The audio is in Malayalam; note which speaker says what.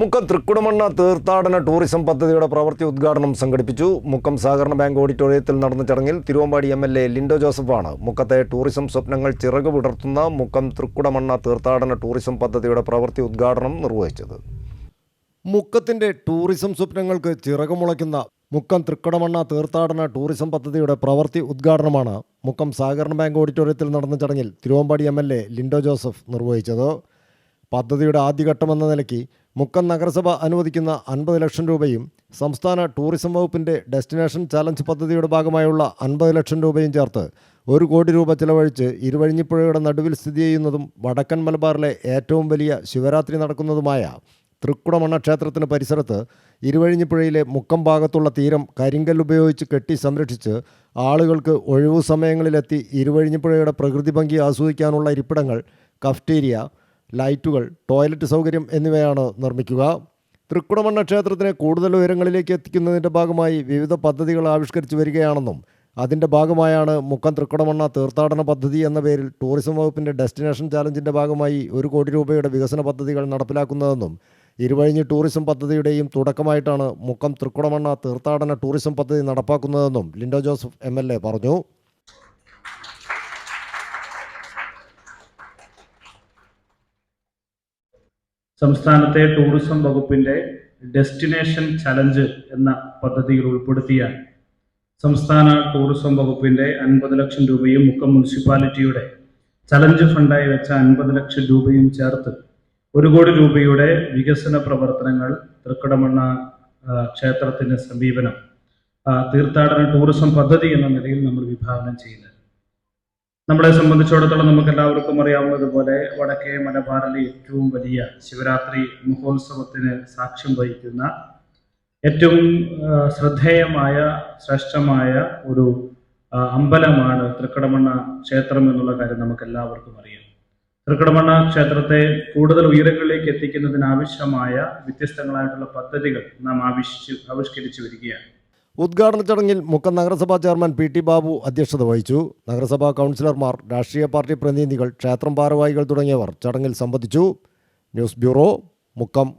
Speaker 1: മുക്കം തൃക്കുടമണ്ണ തീർത്ഥാടന ടൂറിസം പദ്ധതിയുടെ പ്രവൃത്തി ഉദ്ഘാടനം സംഘടിപ്പിച്ചു. മുക്കം സഹകരണ ബാങ്ക് ഓഡിറ്റോറിയത്തിൽ നടന്ന ചടങ്ങിൽ Thiruvambady M L A Linto ജോസഫാണ് മുക്കത്തെ ടൂറിസം സ്വപ്നങ്ങൾ ചിറക് വിടർത്തുന്ന മുക്കം തൃക്കുടമണ്ണ തീർത്ഥാടന ടൂറിസം പദ്ധതിയുടെ പ്രവൃത്തി ഉദ്ഘാടനം നിർവഹിച്ചത്. മുക്കത്തിന്റെ ടൂറിസം സ്വപ്നങ്ങൾക്ക് ചിറകുമുളയ്ക്കുന്ന മുക്കം തൃക്കടമണ്ണ തീർത്ഥാടന ടൂറിസം പദ്ധതിയുടെ പ്രവൃത്തി ഉദ്ഘാടനമാണ് മുക്കം സഹകരണ ബാങ്ക് ഓഡിറ്റോറിയത്തിൽ നടന്ന ചടങ്ങിൽ Thiruvambady M L A Lindo Joseph നിർവഹിച്ചത്. പദ്ധതിയുടെ ആദ്യഘട്ടമെന്ന നിലയ്ക്ക് മുക്കം നഗരസഭ അനുവദിക്കുന്ന അൻപത് ലക്ഷം രൂപയും സംസ്ഥാന ടൂറിസം വകുപ്പിന്റെ ഡെസ്റ്റിനേഷൻ ചലഞ്ച് പദ്ധതിയുടെ ഭാഗമായുള്ള അൻപത് ലക്ഷം രൂപയും ചേർത്ത് ഒരു കോടി രൂപ ചിലവഴിച്ച് ഇരുവഴിഞ്ഞിപ്പുഴയുടെ നടുവിൽ സ്ഥിതി ചെയ്യുന്നതും വടക്കൻ മലബാറിലെ ഏറ്റവും വലിയ ശിവരാത്രി നടക്കുന്നതുമായ തൃക്കുടമണ്ണ ക്ഷേത്രത്തിന് പരിസരത്ത് ഇരുവഴിഞ്ഞിപ്പുഴയിലെ മുക്കം ഭാഗത്തുള്ള തീരം കരിങ്കൽ ഉപയോഗിച്ച് കെട്ടി സംരക്ഷിച്ച് ആളുകൾക്ക് ഒഴിവു സമയങ്ങളിലെത്തി ഇരുവഴിഞ്ഞിപ്പുഴയുടെ പ്രകൃതി ഭംഗി ആസ്വദിക്കാനുള്ള ഇരിപ്പിടങ്ങൾ കഫ്റ്റീരിയ ലൈറ്റുകൾ ടോയ്ലറ്റ് സൗകര്യം എന്നിവയാണ് നിർമ്മിക്കുക. തൃക്കുടമണ്ണ ക്ഷേത്രത്തിനെ കൂടുതൽ ഉയരങ്ങളിലേക്ക് എത്തിക്കുന്നതിന്റെ ഭാഗമായി വിവിധ പദ്ധതികൾ ആവിഷ്കരിച്ചു വരികയാണെന്നും അതിന്റെ ഭാഗമായാണ് മുക്കം തൃക്കുടമണ്ണ തീർത്ഥാടന പദ്ധതി എന്ന പേരിൽ ടൂറിസം വകുപ്പിന്റെ ഡെസ്റ്റിനേഷൻ ചാലഞ്ചിന്റെ ഭാഗമായി ഒരു കോടി രൂപയുടെ വികസന പദ്ധതികൾ നടപ്പിലാക്കുന്നതെന്നും ഇരുവഴിഞ്ഞ് ടൂറിസം പദ്ധതിയുടെയും തുടക്കമായിട്ടാണ് മുക്കം തൃക്കുടമണ്ണ തീർത്ഥാടന ടൂറിസം പദ്ധതി നടപ്പാക്കുന്നതെന്നും ലിൻഡോ ജോസഫ് എം പറഞ്ഞു.
Speaker 2: സംസ്ഥാനത്തെ ടൂറിസം വകുപ്പിന്റെ ഡെസ്റ്റിനേഷൻ ചലഞ്ച് എന്ന പദ്ധതിയിൽ ഉൾപ്പെടുത്തിയ സംസ്ഥാന ടൂറിസം വകുപ്പിന്റെ അൻപത് ലക്ഷം രൂപയും മുക്കം മുനിസിപ്പാലിറ്റിയുടെ ചലഞ്ച് ഫണ്ടായി വെച്ച അൻപത് ലക്ഷം രൂപയും ചേർത്ത് ഒരു കോടി രൂപയുടെ വികസന പ്രവർത്തനങ്ങൾ തൃക്കടമണ്ണ ക്ഷേത്രത്തിന്റെ സമീപനം തീർത്ഥാടന ടൂറിസം പദ്ധതി എന്ന നിലയിൽ നമ്മൾ വിഭാവനം ചെയ്യുന്നത്. നമ്മളെ സംബന്ധിച്ചിടത്തോളം നമുക്ക് എല്ലാവർക്കും അറിയാവുന്നതുപോലെ വടക്കേ മലബാറിലെ ഏറ്റവും വലിയ ശിവരാത്രി മഹോത്സവത്തിന് സാക്ഷ്യം വഹിക്കുന്ന ഏറ്റവും ശ്രദ്ധേയമായ ശ്രേഷ്ഠമായ ഒരു അമ്പലമാണ് തൃക്കടമണ്ണ ക്ഷേത്രം എന്നുള്ള കാര്യം നമുക്ക് എല്ലാവർക്കും അറിയാം. തൃക്കടമണ്ണ ക്ഷേത്രത്തെ കൂടുതൽ ഉയരങ്ങളിലേക്ക് എത്തിക്കുന്നതിന് ആവശ്യമായ വ്യത്യസ്തങ്ങളായിട്ടുള്ള പദ്ധതികൾ നാം ആവിഷ്കരിച്ച് ആവിഷ്കരിച്ചു വരികയാണ്.
Speaker 1: ഉദ്ഘാടന ചടങ്ങിൽ മുക്കം നഗരസഭാ ചെയർമാൻ പി ടി ബാബു അധ്യക്ഷത വഹിച്ചു. നഗരസഭാ കൗൺസിലർമാർ രാഷ്ട്രീയ പാർട്ടി പ്രതിനിധികൾ ക്ഷേത്രം ഭാരവാഹികൾ തുടങ്ങിയവർ ചടങ്ങിൽ സംബന്ധിച്ചു. News bureau Mukkam.